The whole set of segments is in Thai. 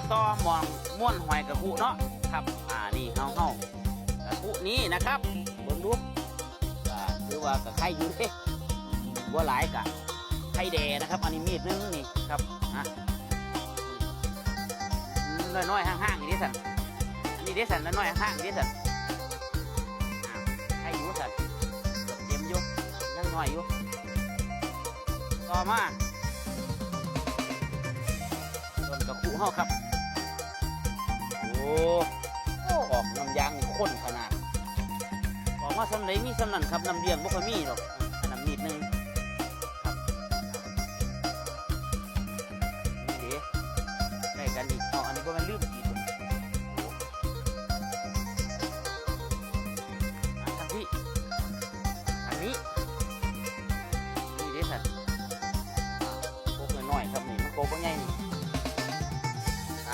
าต่อหมองม่วนหอยกระคุเนาะครับอ่านี่เฮาเฮากระคุนี้นะครับบิ่งดูก็ถือว่ากระไข่อยู่เด้ว่าหลายกะไข่แดนะครับ อันนี้มีดนึงนี่ครับอะน้อยๆห่างๆอย่างนี้สันอันนี้เด้สันน้อยๆห่างๆอย่างนี้สันไข่อยู่สันเต็มอยู่ยังน้อยอยู่ต่อมาต้นกระคุเฮาครับ อ้ออกน้ำยางนี่ข้นขนาดออกมาสำไหนมีสำนันครับน้ำเลี้ยงบ่ค่อยมีหรอกอันน้ำนิดนึง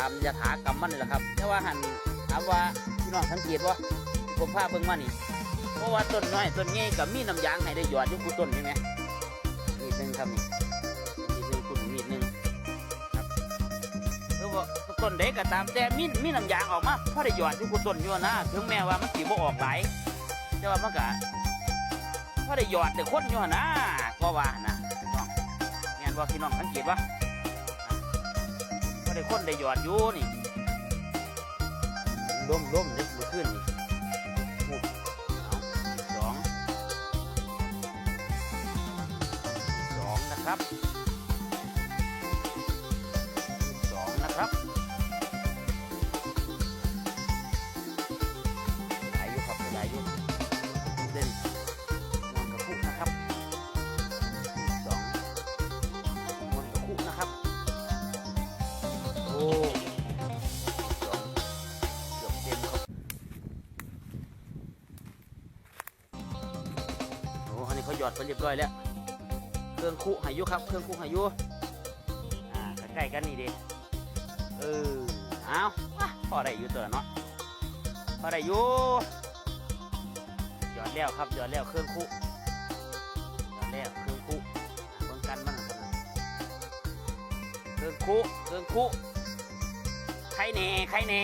ามยถากรรมมันนี่แหละครับแต่ว่าหันถามว่าพี่น้องสังเกตว่าผมพาเบิ่งมานี่เพราะว่าต้นน้อยต้นนี้กับมีน้ำยางให้ได้หยอดอยู่คู่ต้นใช่ไหมนิดนึงครับนี่นิดนึงคุณนิดนึงครับหรือว่าต้นเด็กก็ตามแต่มีมีน้ำยางออกมาพอได้หยอดอยู่คู่ต้นอยู่นะถึงแม้ว่ามันสีบ่ออกไหลแต่ว่ามันก็พอได้หยอดแต่คนอยู่หั่นนะก็ว่านะพี่น้องแม่นว่าพี่น้องสังเกตว่า ก็ได้คนได้หยอดอยู่นี่ล้มล้มเล็กมือขึ้นนี่หมุดสองสองนะครับ อ้อันนี้เขาหยอดไปเรียบร้อยแล้ว เครื่องคู่หายุครับ เครื่องคู่หายุอ่าใกล้ๆกันนี่ดิเออเอาว่ะพอได้อยู่ตัวเนาะพอได้อยู่ยอดแล้วครับยอดแล้วเครื่องคู่ยอดแล้วเครื่องคู่อ่าเบิ่งกันมันนะครับเครื่องคุเครื่องคุใครแหน่ใครแหน่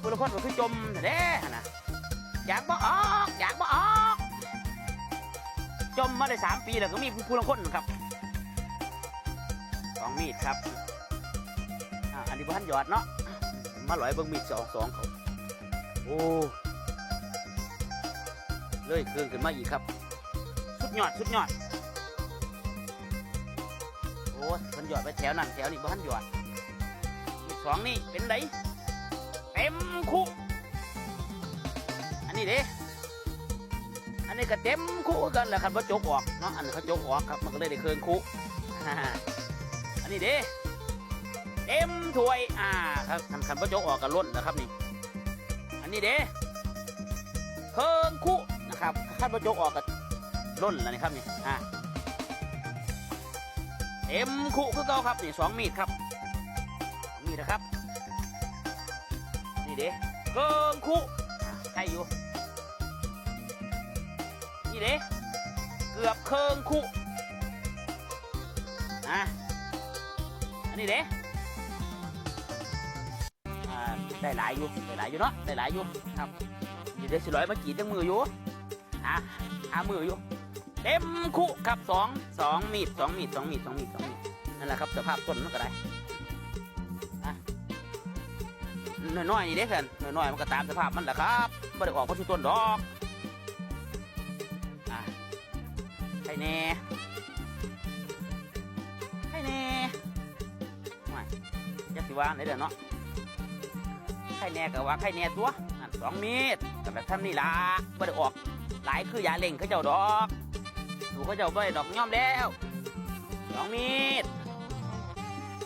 ผู้ละคนก็คือจมเด้นนะอยากบอกอยากบ่ออก จมมาได้สามปีแล้วก็มีผู้ละคนครับสองมีดครับอันนี้บ้านหยอดเนาะมาหลอยเบิ่งมีดสองสองเขาโอ้เลยเครื่องขึ้นมาอีกครับ สุดยอดสุดยอดโอ้ยมันหยอดไปแถวนั้นแถวนี้บ้านหยอดอีกสองนี่เป็นไดเต็มคุอันนี้เด้อ นนี้ก็เต็มคุกันแหละครับว่าจกออกเนาะอันเขาจกออกครับมันก็เลยได้เคืองคุอันนี้เด้เต็มถ้วยอ่าครับคันคันว่าจกออกกันล้นนะครับนี่ อันนี้เด้เคืองคุนะครับคันว่าจกออกกันล้นแล้วนี่ครับนี่อ่าเต็มคู่คือเก่าครับนี่สองมีดครับสองมีดนะครับนี่เด้เกิงคู่ใครอยู่ นี่เด้เกือบเคิงคู่อะอันนี้เด้อ่าได้หลายอยู่ได้หลายอยู่เนาะได้หลายอยู่ครับนี่เด้สิร้อยมาจีดจังมืออยู่อะหามืออยู่เต็มคู่ครับสองสองมีดสองมีดสองมีดสองมีดสองมีดนั่นแหละครับสภาพต้นมันก็ได้อะน้อยๆนี่เด้กันน้อยๆมันก็ตามสภาพมันแหละครับไม่ได้ออกเพราะชุต้นดอก แน่ใครแน่ไม่ยักสิว่าไหนเด้อเนาะใครแน่ก็ว่าใครแน่ตัวนั่นสองเมีดแต่แบบทำนี่ล่ะไม่ได้ออกหลายคือยาเล่งเขาเจ้าดอกถูเขาเจ้าไปดอกย่อมแล้วสองเมีด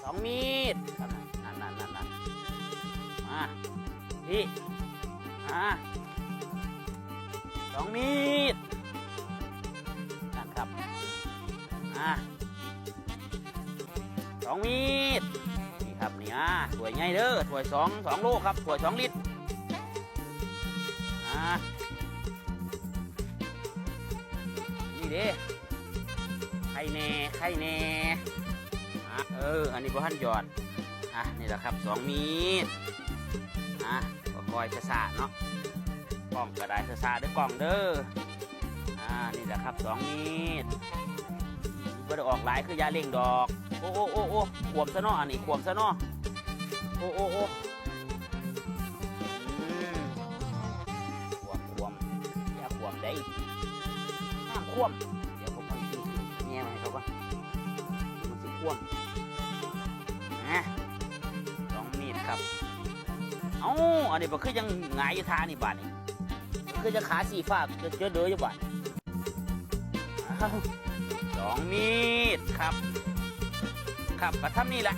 สองเมีดนั่นนั่นนั่นนั่นมาพี่มาสองเมีดนั่ องมีดนี่ครับนี่อะถ้วยใหญ่เด้อถ้วยสองสองโลครับถ้วยสองลิตรอ่านี่เด้ใครแน่ใครแน่อะเออ อันนี้บ่ทันหยอดอะนี่แหละครับสองมีดอะก็คอยจะสาเนาะกล่องกระไดจะสาเด้อกล่องเด้ออ่านี่แหละครับสองมีด บ่ได้ออกหลายคือยาเล่งดอก โอ้โอ้โอ้โอ้ขวมซะเนาะอันนี้ขวมซะเนาะโอ้โอ้โอ้ขวมขวมอย่าขวมได้ห้ามขวมเดี๋ยวผมเอาชิ้นแง่มาให้เขาก่อนมันสิขวมนะสองมีดครับเอ้าอันนี้มันคือยังหงายอยู่ท่านี่บาดนี่คือจะขาสีฟ้าจะเจอเดืออยู่บาดอ้าว สองมีดครับครับก็ทำนี่แหละ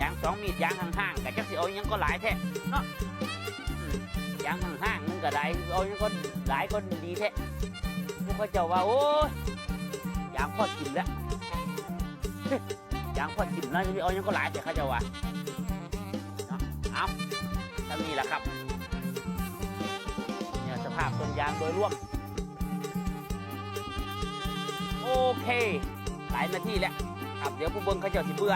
ยางสองมีดยางห่างๆกับจักสิเอายังก็หลายแท้เนาะยางห่างๆนึงก็ได้เอายังก็หลายก็ดีแท้พวกเขาเจ้าว่าโอ้ยยางพอกินแล้วยางพอกินแล้วจะเอายังก็หลายแต่เขาเจ้าว่าเนาะเอาทำนี่แหละครับเนี่ยสภาพต้นยางโดยรวม โอเค หลายนาทีแล้วครับเดี๋ยวผู้เบิ้งเขาเจ้าสิเบื่อ